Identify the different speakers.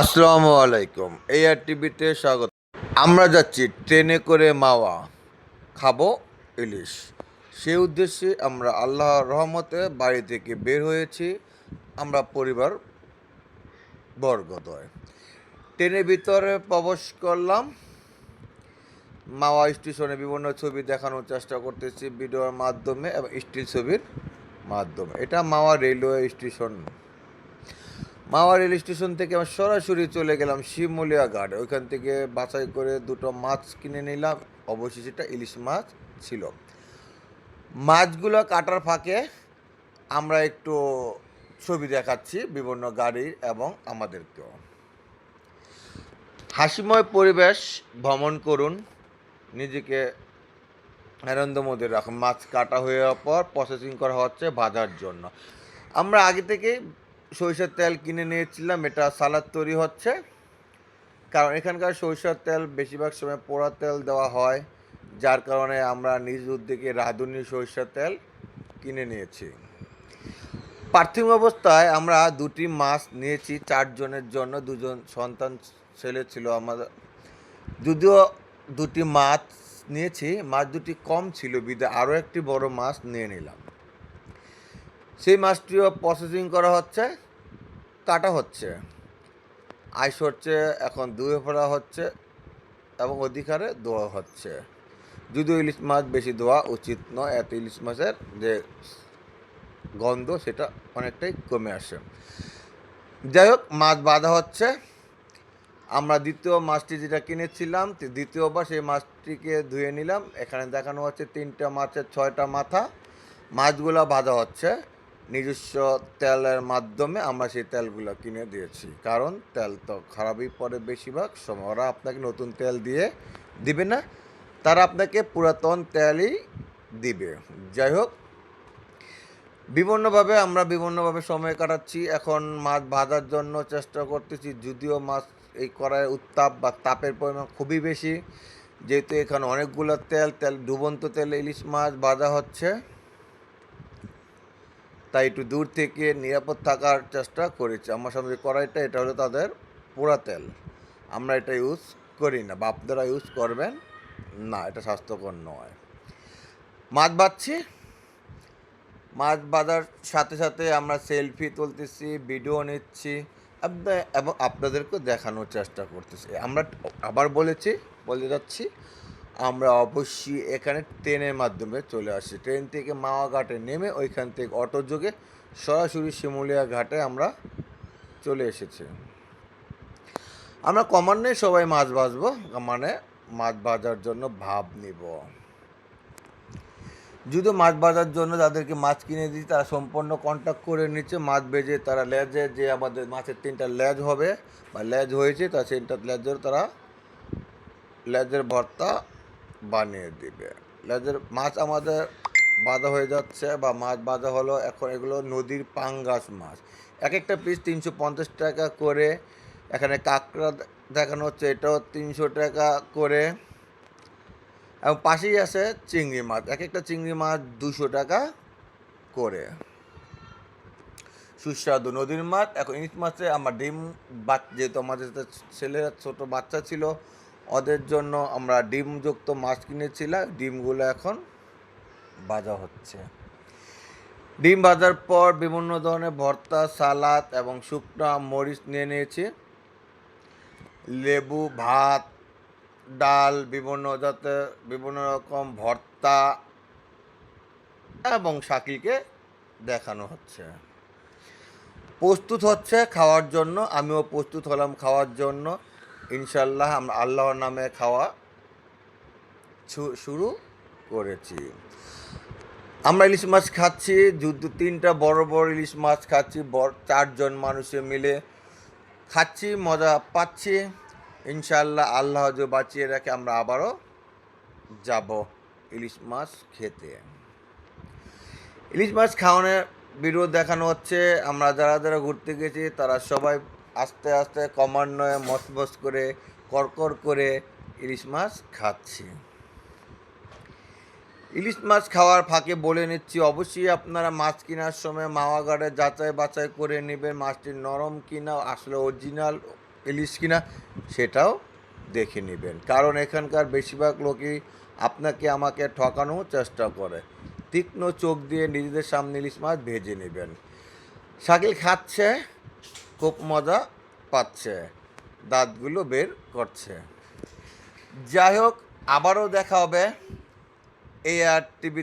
Speaker 1: আসসালামু আলাইকুম এই আর টিভিতে স্বাগত। আমরা যাচ্ছি ট্রেনে করে মাওয়া। খাব ইলিশ। সেই উদ্দেশ্যে আমরা আল্লাহ রহমতে বাড়ি থেকে বের হয়েছি। আমরা পরিবার বর্গদয় ট্রেনের ভিতরে প্রবেশ করলাম। মাওয়া স্টেশনে বিভিন্ন ছবি দেখানোর চেষ্টা করতেছি, ভিডিওর মাধ্যমে এবং স্টিল ছবির মাধ্যমে। এটা Mawa railway station. Mawa rail station থেকে আমরা সরাসরি চলে গেলাম শিমুলিয়া ঘাট। ওইখান থেকে বাছাই করে দুটো মাছ কিনে নিলাম। অবশ্যই সেটা ইলিশ মাছ ছিল। মাছগুলো কাটার ফাঁকে আমরা একটু ছবি দেখাচ্ছি বিভিন্ন গাড়ির এবং আমাদেরকেও। হাসিময় পরিবেশ, ভ্রমণ করুন। নিজেকে আনন্দমধ্যে রাখুন। মাছ কাটা হয়ে যাওয়ার পর প্রসেসিং করা হচ্ছে ভাজার জন্য। আমরা আগে থেকেই সরিষার তেল কিনে নিয়েছিলাম, এটা সালাদ তৈরি হচ্ছে। কারণ এখানকার সরিষার তেল বেশিরভাগ সময় পোড়া তেল দেওয়া হয়, যার কারণে আমরা নিজ উদ্যোগে রাঁধুনি সরিষার তেল কিনে নিয়েছি। পার্থিব অবস্থায় আমরা দুটি মাছ নিয়েছি, চারজনের জন্য। দুজন সন্তান ছেলে ছিল আমাদের যদিও দুটি মাছ নিয়েছি, মাছ দুটি কম ছিল, বিদে আরও একটি বড় মাছ নিয়ে নিলাম। সেই মাছটিও প্রসেসিং করা হচ্ছে, কাটা হচ্ছে। আইস হচ্ছে, এখন ধুয়ে ফেলা হচ্ছে এবং অধিকারে ধোয়া হচ্ছে। যদিও ইলিশ মাছ বেশি ধোয়া উচিত নয়, এত ইলিশ মাছের যে গন্ধ সেটা অনেকটাই কমে আসে। যাই হোক, মাছ বাঁধা হচ্ছে। আমরা দ্বিতীয় মাছটি যেটা কিনেছিলাম দ্বিতীয়বার সেই মাছটিকে ধুয়ে নিলাম। এখানে দেখানো হচ্ছে তিনটা মাছের ছয়টা মাথা। মাছগুলো ভাজা হচ্ছে। নিজস্ব তেলের মাধ্যমে আমরা সেই তেলগুলো কিনে দিয়েছি। কারণ তেল তো খারাপই পড়ে বেশিরভাগ সময়। ওরা আপনাকে নতুন তেল দিয়ে দিবে না। তারা আপনাকে পুরাতন তেলই দিবে। যাই হোক, বিভিন্নভাবে আমরা বিভিন্নভাবে সময় কাটাচ্ছি। এখন মাছ ভাজার জন্য চেষ্টা করতেছি। যদিও মাছ এই কড়াইয়ের উত্তাপ বা তাপের পরিমাণ খুবই বেশি। যেহেতু এখানে অনেকগুলো তেল তেল, ডুবন্ত তেলে, ইলিশ মাছ ভাজা হচ্ছে। তাই একটু দূর থেকে নিরাপদ থাকার চেষ্টা করেছি। আমার সামনে যে কড়াইটা, এটা হলো তাদের পোড়া তেল। আমরা এটা ইউজ করি না। বা আপনারা ইউজ করবেন না, এটা স্বাস্থ্যকর নয়। মাছ বাচ্ছি মাছ বাঁধার সাথে সাথে আমরা সেলফি তুলতেছি ভিডিও নিচ্ছি এবং আপনাদেরকেও দেখানোর চেষ্টা করতেছি। আমরা আবার বলেছি, বলে যাচ্ছি আমরা অবশ্যই এখানে ট্রেনের মাধ্যমে চলে আসি। ট্রেন থেকে মাওয়া ঘাটে নেমে ওইখান থেকে অটো যোগে সরাসরি শিমুলিয়া ঘাটে আমরা চলে এসেছি। আমরা কমান্যে সবাই মাছ ভাজবো মানে মাছ ভাজার জন্য ভাব নিব। যদি মাছ ভাজার জন্য যাদেরকে মাছ কিনে দিই, তারা সম্পূর্ণ কন্ট্যাক্ট করে নিচ্ছে, মাছ বেজে তারা লেজে যে আমাদের মাছের তিনটা লেজ হবে বা লেজ হয়েছে, তা সেটা লেজের তারা লেজের ভর্তা বানিয়ে দিবে। লেজের মাছ আমাদের বাঁধা হয়ে যাচ্ছে বা মাছ বাঁধা হলো, এখন এগুলো নদীর পাঙ্গাস মাছ। এক একটা পিস তিনশো পঞ্চাশ টাকা করে, এখানে কাঁকড়া দেখানো হচ্ছে, এটাও তিনশো টাকা করে। এবং পাশেই আছে চিংড়ি মাছ এক একটা চিংড়ি মাছ দুশো টাকা করে। সুস্বাদু নদীর মাছ। এখন ইলিশ মাছে আমার ডিম বাচ যেহেতু আমাদের ছেলেরা ছোটো বাচ্চা ছিল ওদের জন্য আমরা ডিমযুক্ত মাছ কিনেছিলাম। ডিমগুলো এখন ভাজা হচ্ছে। ডিম ভাজার পর বিভিন্ন ধরনের ভর্তা, সালাদ এবং শুকনো মরিচ নিয়ে নিয়েছি। লেবু, ভাত, ডাল, বিভিন্ন যাতে বিভিন্ন রকম ভর্তা এবং শাকিলকে দেখানো হচ্ছে। প্রস্তুত হচ্ছে খাওয়ার জন্য। আমিও প্রস্তুত হলাম খাওয়ার জন্য। ইনশাল্লাহ আমরা আল্লাহর নামে খাওয়া শুরু করেছি। আমরা ইলিশ মাছ খাচ্ছি দু তিনটা বড় বড় ইলিশ মাছ খাচ্ছি, বড় চারজন মানুষে মিলে খাচ্ছি, মজা পাচ্ছি। ইনশাল্লাহ আল্লাহ যে বাঁচিয়ে রাখে আমরা আবারও যাব ইলিশ মাছ খেতে। ইলিশ মাছ খাওয়ানোর ভিডিও দেখানো হচ্ছে। আমরা যারা যারা ঘুরতে গেছি, তারা সবাই আস্তে আস্তে ক্রমান্বয়ে মসমস করে করকর করে ইলিশ মাছ খাচ্ছি। ইলিশ মাছ খাওয়ার ফাঁকে বলে নিচ্ছি, অবশ্যই আপনারা মাছ কেনার সময় মাওয়া গাড়ে যাচাই বাছাই করে নেবেন, মাছটি নরম কিনা, আসলে অরিজিনাল ইলিশ কিনা সেটাও দেখে নেবেন। কারণ এখানকার বেশিরভাগ লোকই আপনাকে, আমাকে ঠকানোর চেষ্টা করে। তীক্ষ্ণ চোখ দিয়ে নিজেদের সামনে ইলিশ মাছ ভেজে নেবেন। শাকিল খাচ্ছে খুব মজা পাচ্ছে দাঁতগুলো বের করছে। যাই হোক আবারও দেখা হবে এই আর টিভি